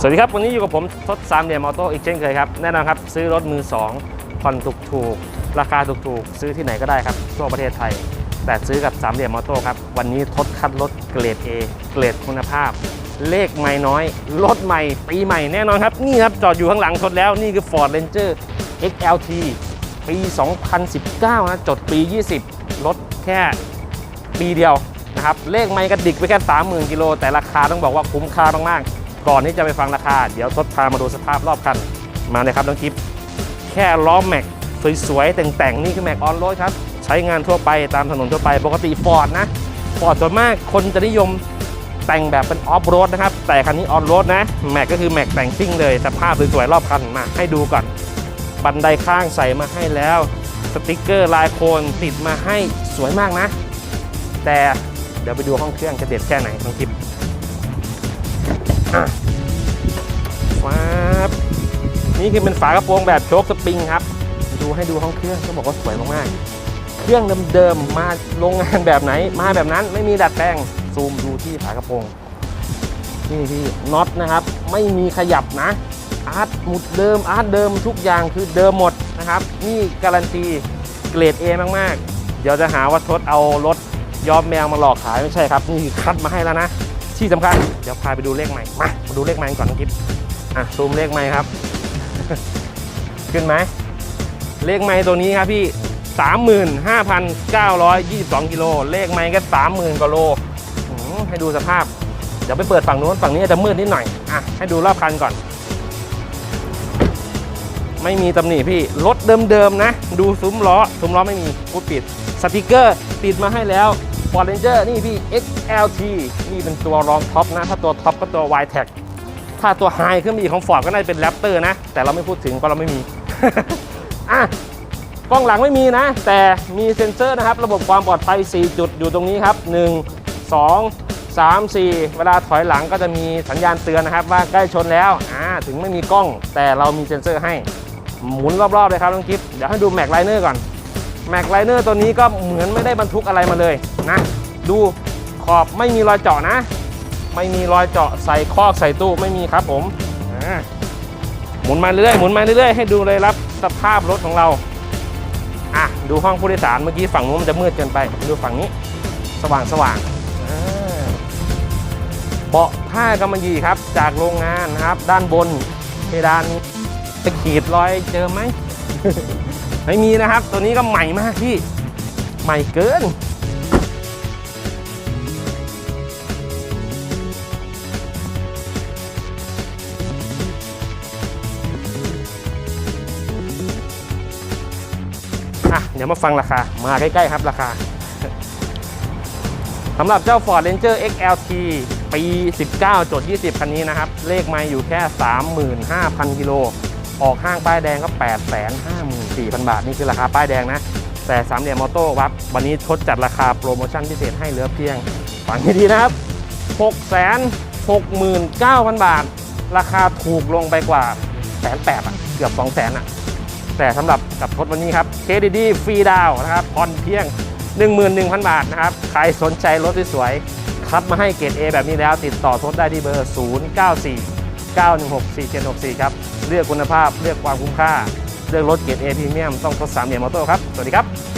สวัสดีครับ วันนี้อยู่กับผมทศสามเหลี่ยมออโต้อีกเช่นเคยครับ แน่นอนครับ ซื้อรถมือ2ผ่อนถูกถูกราคาถูกถูกซื้อที่ไหนก็ได้ครับ ทั่วประเทศไทย แต่ซื้อกับสามเหลี่ยมออโต้ครับ วันนี้ทดคัดรถเกรด A เกรดคุณภาพ เลขไม่น้อย รถใหม่ ปีใหม่แน่นอนครับ นี่ครับ จอดอยู่ข้างหลังทดแล้วนี่คือ Ford Ranger XLT ปี 2019 นะ จดปี 20 รถแค่ปีเดียวนะครับเลขไม่กระดิกไปแค่30,000กิโลแต่ราคาต้องบอกว่าคุ้มค่ามากๆ ก่อนที่จะไปฟังราคา เดี๋ยวทดพามาดูสภาพรอบคันมาเลยครับน้องกิฟแค่ล้อแม็กสวยๆแต่งๆนี่คือแม็กออนโรดครับใช้งานทั่วไปตามถนนทั่วไปปกติฟอร์ดนะฟอร์ดส่วนมากคนจะนิยมแต่งแบบเป็นออฟโรดนะครับ แต่คันนี้ออนโรดนะแม็กก็คือแม็กแต่งซิ่งเลยสภาพสวยๆรอบคันมาให้ดูก่อน บันไดข้างใส่มาให้แล้ว สติกเกอร์ลายโคนติดมาให้สวยมากนะ แต่เดี๋ยวไปดูห้องเครื่องจะเด็ดแค่ไหนทั้งคลิป อะฟ้าบนี่คือเป็นฝากระโปรงแบบโชคสปริงครับ ดูให้ดูห้องเครื่องต้องบอกว่าสวยมากๆ เครื่องเดิมๆ มาโรงงานแบบไหน มาแบบนั้นไม่มีดัดแปลง ซูมดูที่ฝากระโปรง นี่พี่น็อตนะครับ ไม่มีขยับนะอาร์ตหมุดเดิมอาร์ตเดิมทุกอย่างคือเดิมหมดนะครับ นี่การันตีเกรด A มากๆ เดี๋ยวจะหาว่าทดเอารถย้อมแมวมาหลอกขายไม่ใช่ครับ นี่คัดมาให้แล้วนะ ที่สำคัญเดี๋ยวพาไปดูเลขใหม่มามาดูเลขใหม่ก่อนนะกิ๊บอะซูมเลขใหม่ครับ ขึ้นไหมเลขไม้ตัวนี้ครับพี่ 35,922 กิโล เลขไม้ก็ 30,000กว่าโล ให้ดูสภาพ เดี๋ยวไปเปิดฝั่งนู้นฝั่งนี้อาจจะมืดนิดหน่อย อะ ให้ดูรอบคันก่อน ไม่มีตำหนิพี่ รถเดิมๆนะ ดูซุ้มล้อ ซุ้มล้อไม่มีพูดปิด สติกเกอร์ติดมาให้แล้ว Ford Ranger นี่พี่ XLT นี่เป็นตัวรองท็อปนะ ถ้าตัวท็อปก็ตัว y t e c ถ้าตัวไฮขึ้นมาอีกของ Ford ก็น่าจะเป็น Raptor นะ แต่เราไม่พูดถึงเพราะเราไม่มี อะกล้องหลังไม่มีนะ แต่มีเซ็นเซอร์นะครับ ระบบความปลอดภัย 4 จุดอยู่ตรงนี้ครับ 1 2 3 4 เวลาถอยหลังก็จะมีสัญญาณเตือนนะครับ ว่าใกล้ชนแล้วอ่าถึงไม่มีกล้อง แต่เรามีเซ็นเซอร์ให้หมุนรอบๆเลยครับน้องกิฟเดี๋ยวให้ดูแม็กไลเนอร์ก่อน แม็กไลเนอร์ตัวนี้ก็เหมือนไม่ได้บรรทุกอะไรมาเลยนะ ดูขอบไม่มีรอยเจาะนะ ไม่มีรอยเจาะใส่คอกใส่ตู้ไม่มีครับผมหมุนมาเรื่อยๆหมุนมาเรื่อยๆให้ดูเลยรับสภาพรถของเราอะดูห้องผู้โดยสารเมื่อกี้ฝั่งนู้นมันจะมืดเกินไปดูฝั่งนี้ สว่างสว่างอ่าเบาะผ้ากำมะหยี่ครับ จากโรงงานนะครับ ด้านบนเพดานจะขีดรอยเจอไหม ไม่มีนะครับ ตัวนี้ก็ใหม่มากพี่ ใหม่เกิน อะ เดี๋ยวมาฟังราคา มาใกล้ ๆ ครับราคาสำหรับเจ้า Ford Ranger XLT ปี 19จด20 คันนี้นะครับ เลขไม่อยู่แค่ 35,000 กิโล ออกห้างป้ายแดงก็854,000 บาท นี่คือราคาป้ายแดงนะ แต่สามเหลี่ยมมอโต้วับวันนี้ทดจัดราคาโปรโมชั่นพิเศษให้เหลือเพียงฟังให้ดีนะครับ 669,000 บาท ราคาถูกลงไปกว่าแสนแปดอะเกือบ 2 0 0 0 0อะ แต่สำหรับกับทดวันนี้ครับ KDD ฟรีดาวน์นะครับผ่อนเพียง 11,000 บาทนะครับ ใครสนใจรถสวยๆคัดมาให้เกรด A แบบนี้แล้วติดต่อทดได้ที่เบอร์ 094 916 4764 ครับ เลือกคุณภาพ เลือกความคุ้มค่า เลือกรถเกียรด A พรีเมียมต้องทดสามเหลี่ยมมอเตอร์ครับ สวัสดีครับ